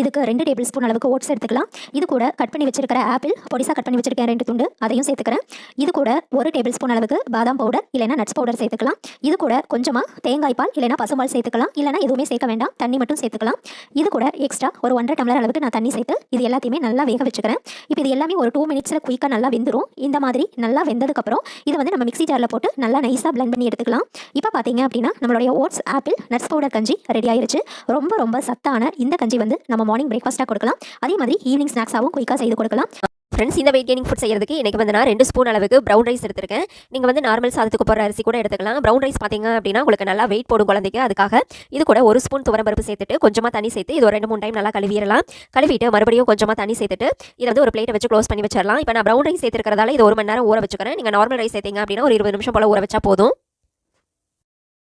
இதுக்கு ரெண்டு table spoon அளவுக்கு ஓட்ஸ் எடுத்துக்கலாம். இது கூட கட் பண்ணி வச்சிருக்கிற ஆப்பிள் பொடிசாக கட் பண்ணி வச்சிருக்கேன் ரெண்டு துண்டு அதையும் சேர்த்துக்கிறேன். இது கூட ஒரு டேபிள் ஸ்பூன் அளவுக்கு பாதாம் பவுடர் இல்லைனா நட்ஸ் பவுடர் சேர்த்துக்கலாம். இது கூட கொஞ்சமாக தேங்காய் பால் இல்லைனா பசும்பால் சேர்த்துக்கலாம். இல்லைனா எதுவுமே சேர்க்க வேண்டாம் தண்ணி மட்டும் சேர்த்துக்கலாம். இது கூட எக்ஸ்ட்ரா ஒரு ஒன்றரை டம்ளர் அளவுக்கு நான் தண்ணி சேர்த்து இது எல்லாத்தையுமே நல்லா வேக வச்சுக்கிறேன். இப்போ இது எல்லாமே ஒரு டூ மினிட்ஸில் குயிக்காக நல்லா வெந்துடும் இந்த மாதிரி நல்லா வெந்ததுக்கப்புறம் இது வந்து நம்ம மிக்ஸி ஜாரில் போட்டு நல்லா நைஸாக பிளெண்ட் பண்ணி எடுத்துக்கலாம். இப்போ பார்த்தீங்க அப்படின்னா நம்மளுடைய ஓட்ஸ் ஆப்பிள் நட்ஸ் பவுடர் கஞ்சி ரெடி ஆயிருச்சு. ரொம்ப ரொம்ப சத்தான இந்த கஞ்சி வந்து நம்ம மார்னிங் பிரேக்ஃபாஸ்ட்டாக கொடுக்கலாம். அதே மாதிரி ஈவினிங் ஸ்நாக்ஸாகவும் குயிக்காக செய்து கொடுக்கலாம். ஃப்ரெண்ட்ஸ் இந்த வெயிட் கெயினிங் ஃபுட் செய்யறதுக்கு எனக்கு வந்து நான் ரெண்டு ஸ்பூன் அளவுக்கு ப்ரௌன் ரைஸ் எடுத்திருக்கேன். நீங்கள் வந்து நார்மல் சாதத்துக்கு போகிற அரிசி கூட எடுத்துக்கலாம். ப்ரௌன் ரைஸ் பார்த்தீங்க அப்படின்னா உங்களுக்கு நல்லா வெயிட் போடும் குழந்தைக்கு. அதுக்காக இது கூட ஒரு ஸ்பூன் துவரம்பருப்பு சேர்த்துட்டு கொஞ்சமாக தண்ணி சேர்த்து இது ஒரு ரெண்டு மூணு டைம் நல்லா கழுவிடலாம். கழுவிட்டு மறுபடியும் கொஞ்சமாக தண்ணி சேர்த்துட்டு இதை வந்து ஒரு பிளேட்டை வச்சு க்ளோஸ் பண்ணி வச்சிடலாம். இப்போ நான் ப்ரௌன் ரைஸ் சேர்த்துக்கிறதால இது ஒரு மணி நேரம் ஊற வச்சுக்கிறேன். நீங்கள் நார்மல் ரைஸ் சேர்த்தீங்க அப்படின்னா ஒரு இருபது நிமிஷம் போல் ஊற வச்சா போதும்.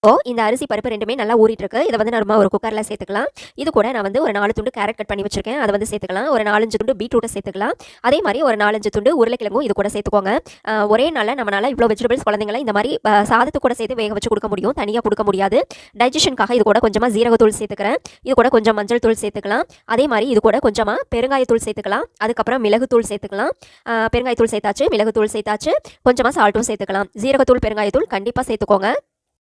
ஓ இந்த அரிசி பருப்பு ரெண்டுமே நல்லா ஊறிட்டு இருக்கு இதை வந்து நம்ம ஒரு குக்கரில் சேர்த்துக்கலாம். இது கூட நான் வந்து ஒரு நாலு துண்டு கேரட் கட் பண்ணி வச்சிருக்கேன். அதை வந்து சேர்த்துக்கலாம். ஒரு நாலஞ்சு துண்டு பீட்ரூட்டை சேர்த்துக்கலாம். அதே மாதிரி ஒரு நாலஞ்சு துண்டு உருளைக்கிழங்கும் இது கூட சேர்த்துக்கோங்க. ஒரே நாளில் நம்மளால் இவ்வளோ வெஜிடபிள்ஸ் குழந்தைங்களை இந்த மாதிரி சாதத்து கூட சேர்த்து வேக வச்சு கொடுக்க முடியும். தனியாக கொடுக்க முடியாது. டைஜஷனுக்காக இது கூட கொஞ்சமாக ஜீரகத்தூள் சேர்த்துக்கிறேன். இது கூட கொஞ்சம் மஞ்சள் தூள் சேர்த்துக்கலாம். அதே மாதிரி இது கூட கொஞ்சமாக பெருங்காயத்தூள் சேர்த்துக்கலாம். அதுக்கப்புறம் மிளகுத்தூள் சேர்த்துக்கலாம். பெருங்காயத்தூள் சேர்த்தாச்சு மிளகுத்தூள் சேர்த்தாச்சு. கொஞ்சமாக சால்ட்டும் சேர்த்துக்கலாம். ஜீரகத்தூள் பெருங்காயத்தூள் கண்டிப்பாக சேர்த்துக்கோங்க.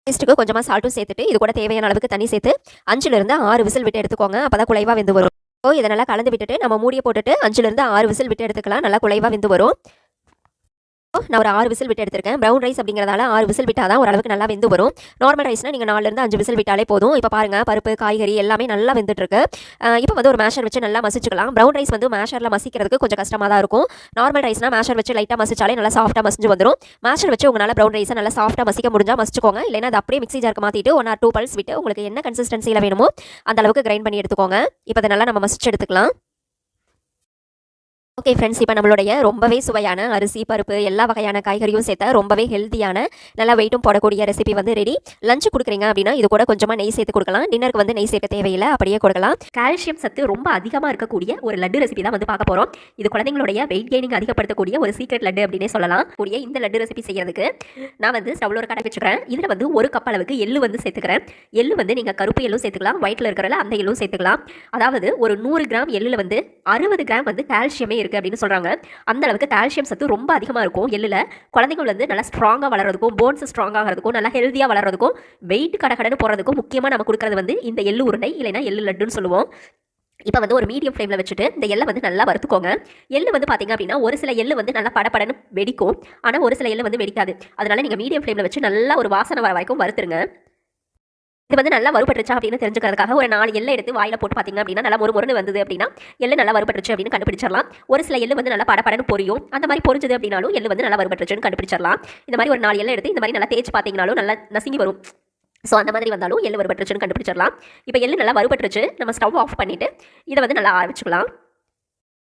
டேஸ்ட்டுக்கு கொஞ்சமாக சால்ட்டும் சேர்த்துட்டு இது கூட தேவையான அளவுக்கு தண்ணி சேர்த்து அஞ்சுலேருந்து ஆறு விசில் விட்டு எடுத்துக்கோங்க. அப்போ தான் குலைவாக வெந்து வரும். ஸோ இதை நல்லா கலந்து விட்டுட்டு நம்ம மூடியை போட்டுட்டு அஞ்சுலேருந்து ஆறு விசில் விட்டு எடுத்துக்கலாம். நல்லா குலைவாக வெந்து வரும். நான் ஒரு ஆறு விசில் விட்டு எடுத்திருக்கேன். ப்ரௌன் ரைஸ் அப்படிங்கிறதால ஆறு விசில் விட்டால் தான் ஓரளவுக்கு நல்லா வெந்து வரும். நார்மல் ரைஸ்னால் நீங்கள் நாலுலேருந்து அஞ்சு விசில் விட்டாலே போதும். இப்போ பாருங்கள் பருப்பு காய்கறி எல்லாமே நல்லா வெந்துட்டுருக்கு. இப்போ வந்து ஒரு மேஷர் வச்சு நல்லா மசிச்சுக்கலாம். ப்ரௌன் ரைஸ் வந்து மேஷரில் மசிக்கிறதுக்கு கொஞ்சம் கஷ்டமாக தான் இருக்கும். நார்மல் ரைஸ்னால் மேஷர் வச்சு லைட்டாக மசிச்சாலே நல்லா சாஃப்ட்டாக மசிஞ்சு வந்துடும் மேஷர் வச்சு உங்களால் ப்ரௌன் ரைஸை நல்லா சாஃப்ட்டாக மசிக்க முடிஞ்சால் மசிச்சுக்கோங்க. இல்லைன்னா அது அப்படியே மிக்ஸி ஜாருக்கு மாற்றிட்டு ஒன் ஆர் டூ பல்ஸ் விட்டு உங்களுக்கு என்ன கன்சிஸ்டன்சியில் வேணுமோ அந்த அளவுக்கு கிரைண்ட் பண்ணி எடுத்துக்கோங்க. இப்போ அதை நல்லா நம்ம மசிச்சு எடுத்துக்கலாம். ஓகே ஃப்ரெண்ட்ஸ் இப்போ நம்மளுடைய ரொம்பவே சுவையான அரிசி பருப்பு எல்லா வகையான காய்கறியும் சேர்த்த ரொம்பவே ஹெல்த்தியான நல்லா வெயிட்டும் போடக்கூடிய ரெசிபி வந்து ரெடி லஞ்ச் கொடுக்குறீங்க அப்படின்னா இது கூட கொஞ்சமாக நெய் சேர்த்து கொடுக்கலாம். டின்னருக்கு வந்து நெய் சேர்க்க தேவையில்லை அப்படியே கொடுக்கலாம். கால்சியம் சத்து ரொம்ப அதிகமாக இருக்கக்கூடிய ஒரு லட்டு ரெசிபி தான் வந்து பார்க்க போகிறோம் இது குழந்தைங்களுடைய வெயிட் கெய்னிங் அதிகப்படுத்தக்கூடிய ஒரு சீக்ரெட் லட்டு அப்படின்னே சொல்லலாம். கூடிய இந்த லட்டு ரெசிபி செய்யறதுக்கு நான் வந்து ஸ்டவ்ல ஒரு கடை வச்சுக்கிறேன் இதில் வந்து ஒரு கப் அளவுக்கு எள்ளு வந்து சேர்த்துக்கிறேன். எள்ளு வந்து நீங்கள் கருப்பு எள்ளும் சேர்த்துக்கலாம் ஒயிட்டில் இருக்கிறல அந்த எள்ளும் சேர்த்துக்கலாம். அதாவது ஒரு நூறு கிராம் எள்ளில் வந்து அறுபது கிராம் வந்து கால்சியமே இருக்குது அப்படின்னு சொல்கிறாங்க அந்த அளவுக்கு கால்சியம் சத்து ரொம்ப அதிகமாக இருக்கும். எள்ளில் குழந்தைகள் வந்து நல்லா ஸ்ட்ராங்காக வளர்றதுக்கும் போன்ஸ் ஸ்ட்ராங் ஆகிறதுக்கும் நல்லா ஹெல்த்தியாக வளர்றதுக்கும் வெயிட் கடகடன்னு போகிறதுக்கும் முக்கியமாக நம்ம கொடுக்குறது வந்து இந்த எள்ளு உருண்டை இல்லைன்னா எள்ளு லட்டுன்னு சொல்லுவோம். இப்போ வந்து ஒரு மீடியம் ஃப்ளேமில் வச்சுட்டு இந்த எள்ளை வந்து நல்லா வறுத்துக்கோங்க. எள்ளு வந்து பார்த்தீங்க அப்படின்னா ஒரு சில எள்ளு வந்து நல்லா படபடன்னு வெடிக்கும். ஆனால் ஒரு சில எள்ளு வந்து வெடிக்காது. அதனால நீங்கள் மீடியம் ஃப்ளேமில் வச்சு நல்லா ஒரு வாசனை வர வரைக்கும் வறுத்துருங்க. இது வந்து நல்லா வறுபட்டுருச்சா அப்படின்னு தெரிஞ்சுக்கிறதுக்காக ஒரு நாலு எல்லை எடுத்து வாயில போட்டு பார்த்தீங்க அப்படின்னா நல்லா ஒரு முருன்னு வந்தது அப்படின்னா எள்ளு நல்லா வறுபட்டுருச்சு அப்படின்னு கண்டுபிடிச்சிடலாம். ஒரு சில எள்ளு வந்து நல்லா படபடன்னு பொரியும். அந்த மாதிரி பொரிஞ்சது அப்படின்னாலும் எள்ளு வந்து நல்லா வறுபட்டுருச்சுன்னு கண்டுபிடிச்சிடலாம். இந்த மாதிரி ஒரு நாலு எல்லை எடுத்து இந்த மாதிரி நல்லா தேய்ச்சி பார்த்தீங்கனாலும் நல்லா நசுங்கி வரும். ஸோ அந்த மாதிரி வந்தாலும் எள்ளு வறுபட்டுருச்சுன்னு கண்டுபிடிச்சிடலாம். இப்போ எள்ளு நல்லா வறுபட்டுருச்சு. நம்ம ஸ்டவ் ஆஃப் பண்ணிவிட்டு இதை வந்து நல்லா ஆரம்பிச்சுக்கலாம்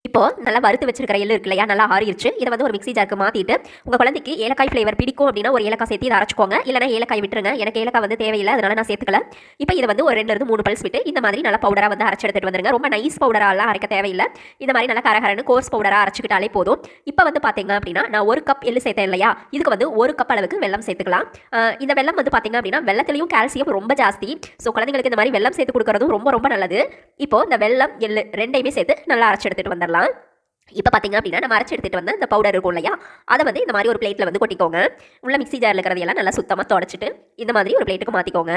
இப்போ நல்லா வறுத்து வச்சிருக்கிற எள்ளு இருக்கு இல்லையா நல்லா ஆறிடுச்சு இதை வந்து ஒரு மிக்ஸி ஜாருக்கு மாற்றிட்டு உங்கள் குழந்தைக்கு ஏலக்காய் ஃப்ளேவர் பிடிக்கும் அப்படின்னா ஒரு ஏலக்காய் சேர்த்து இதை அரைச்சிக்கோங்க. இல்லைனா ஏலக்காய் விட்டுருங்க. எனக்கு ஏலக்காய் வந்து தேவையில்லை அதனால நான் சேர்த்துக்கல. இப்போ இதை வந்து ஒரு ரெண்டு இருந்து மூணு பல்ஸ் விட்டு இந்த மாதிரி நல்லா பவுடராக வந்து அரைச்சு எடுத்துட்டு வந்துருங்க. ரொம்ப நைஸ் பவுடராலாம் அரைக்க தேவையில்லை. இந்த மாதிரி நல்லா கரகரன்னு கோர்ஸ் பவுடராக அரைச்சிக்கிட்டாலே போதும். இப்போ வந்து பார்த்தீங்க அப்படின்னா நான் ஒரு கப் எள்ளு சேர்த்தேன் இல்லையா? இதுக்கு வந்து ஒரு கப் அளவுக்கு வெல்லம் சேர்த்துக்கலாம். இந்த வெல்லம் வந்து பார்த்தீங்க அப்படின்னா வெள்ளத்துலையும் கால்சியம் ரொம்ப ஜாஸ்தி. ஸோ குழந்தைங்களுக்கு இந்த மாதிரி வெல்லம் சேர்த்து கொடுக்கறதும் ரொம்ப ரொம்ப நல்லது. இப்போ இந்த வெல்லம் எள்ளு ரெண்டையுமே சேர்த்து நல்லா அரைச்சு எடுத்துட்டு வந்துடலாம். இப்போ பார்த்தீங்க அப்படின்னா நம்ம அரைச்சி எடுத்துகிட்டு வந்து அந்த பவுடர் இருக்கும் இல்லையா? அதை வந்து இந்த மாதிரி ஒரு பிளேட்டில் வந்து கொட்டிக்கோங்க. உள்ள மிக்ஸி ஜாரில் இருக்கிறதையெல்லாம் நல்லா சுத்தமாக தொடச்சிட்டு இந்த மாதிரி ஒரு பிளேட்டுக்கு மாற்றிக்கோங்க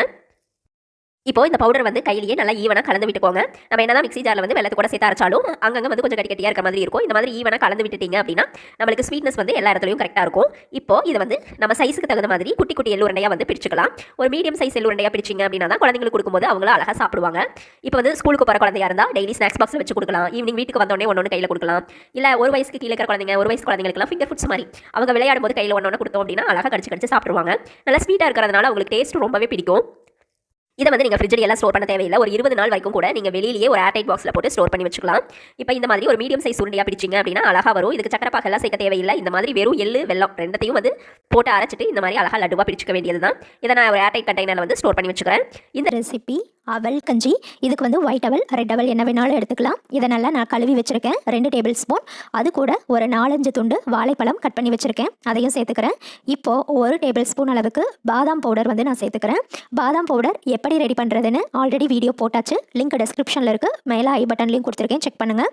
இப்போ இந்த பவுடர் வந்து கையிலேயே நல்லா ஈவனாக கலந்து விட்டுக்கோங்க. நம்ம என்னதான் மிக்ஸி ஜாரில் வந்து வெள்ளத்து கூட சேர்த்து அரைச்சாலும் அங்கங்கே வந்து கொஞ்சம் கட்டி கட்டியாக இருக்க மாதிரி இருக்கும். இந்த மாதிரி ஈவனாக கலந்து விட்டுட்டீங்க அப்படின்னா நம்மளுக்கு ஸ்வீட்னஸ் வந்து எல்லா இடத்துலையும் கரெக்டாக இருக்கும். இப்போ இதை வந்து நம்ம சைஸுக்கு தகுந்த மாதிரி குட்டி குட்டி எள்ளுருண்டையாக வந்து பிரிச்சுக்கலாம். ஒரு மீடியம் சைஸ் எள்ளு பிடிச்சிங்க பிரிச்சிங்க அப்படின்னா தான் குழந்தைங்களுக்கு கொடுக்கும்போது அவங்களும் அழகாக சாப்பிடுவாங்க. இப்போ வந்து ஸ்கூலுக்கு போகிற குழந்தையாக இருந்தால் டெய்லி ஸ்நாக்ஸ் பாக்ஸ் வச்சு கொடுக்கலாம். ஈவினிங் வீட்டுக்கு வந்தோடனே ஒன்று கையில் கொடுக்கலாம். இல்லை ஒரு வயசுக்கு கீழே இருக்கிற குழந்தைங்க ஒரு வயசு குழந்தைங்களுக்குலாம் ஃபிங்கர் ஃபுட்ஸ் மாதிரி. அவங்க விளையாடும் போது கையில் ஒன்று கொடுத்தோம் அப்படின்னா அழகாக கடிச்சு கடிச்சு சாப்பிடுவாங்க நல்லா ஸ்வீட்டாக இருக்கிறதுனால அவங்களுக்கு டேஸ்ட் ரொம்பவே பிடிக்கும். இதை வந்து நீங்கள் ஃப்ரிட்ஜில் எல்லாம் ஸ்டோர் பண்ண தேவையில்லை. ஒரு இருபது நாள் வரைக்கும் கூட நீங்கள் வெளியிலேயே ஒரு ஏர்டைட் பாக்ஸில் போட்டு ஸ்டோர் பண்ணி வச்சுக்கலாம். இப்போ இந்த மாதிரி ஒரு மீடியம் சைஸ் உருண்டையாக பிடிச்சிங்க அப்படின்னா அழகாக வரும். இதுக்கு சக்கரை சேர்க்க தேவையில்லை. இந்த மாதிரி வெறும் எள்ளு வெள்ளம் ரெண்டத்தையும் வந்து போட்டு அரைச்சிட்டு இந்த மாதிரி அழகாக லட்டுவாக பிடிச்சிக்க வேண்டியது தான் இதை நான் ஒரு ஏர்டைட் கண்டெய்னரில் வந்து ஸ்டோர் பண்ணி வச்சுக்கிறேன். இந்த ரெசிபி அவல் கஞ்சி இதுக்கு வந்து ஒயிட் அவல் ரெட் அவல் என்ன வேணாலும் எடுத்துக்கலாம். இதை நல்லா நான் கழுவி வச்சுருக்கேன். ரெண்டு டேபிள் ஸ்பூன் அது கூட ஒரு நாலஞ்சு துண்டு வாழைப்பழம் கட் பண்ணி வச்சுருக்கேன். அதையும் சேர்த்துக்கிறேன். இப்போது ஒரு டேபிள் ஸ்பூன் அளவுக்கு பாதாம் பவுடர் வந்து நான் சேர்த்துக்கிறேன். பாதாம் பவுடர் எப்படி ரெடி பண்ணுறதுன்னு ஆல்ரெடி வீடியோ போட்டாச்சு. லிங்க் டிஸ்கிரிப்ஷனில் இருக்குது மேலே ஐ பட்டன்லையும் கொடுத்துருக்கேன். செக் பண்ணுங்கள்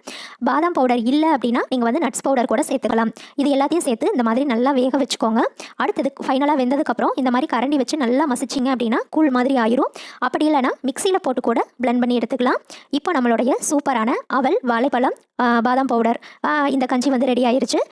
பாதாம் பவுடர் இல்லை அப்படின்னா நீங்கள் வந்து நட்ஸ் பவுடர் கூட சேர்த்துக்கலாம். இது எல்லாத்தையும் சேர்த்து இந்த மாதிரி நல்லா வேக வச்சுக்கோங்க. அடுத்தது ஃபைனலாக வெந்ததுக்கப்புறம் இந்த மாதிரி கரண்டி வச்சு நல்லா மசிச்சிங்க அப்படின்னா கூழ் மாதிரி ஆயிரும். அப்படி இல்லைனா மிக்சியில் போட்டு கூட பிளெண்ட் பண்ணி எடுத்துக்கலாம். இப்போ நம்மளுடைய சூப்பரான அவல் வாழைப்பழம் பாதாம் பவுடர் இந்த கஞ்சி வந்து ரெடி ஆயிருச்சு.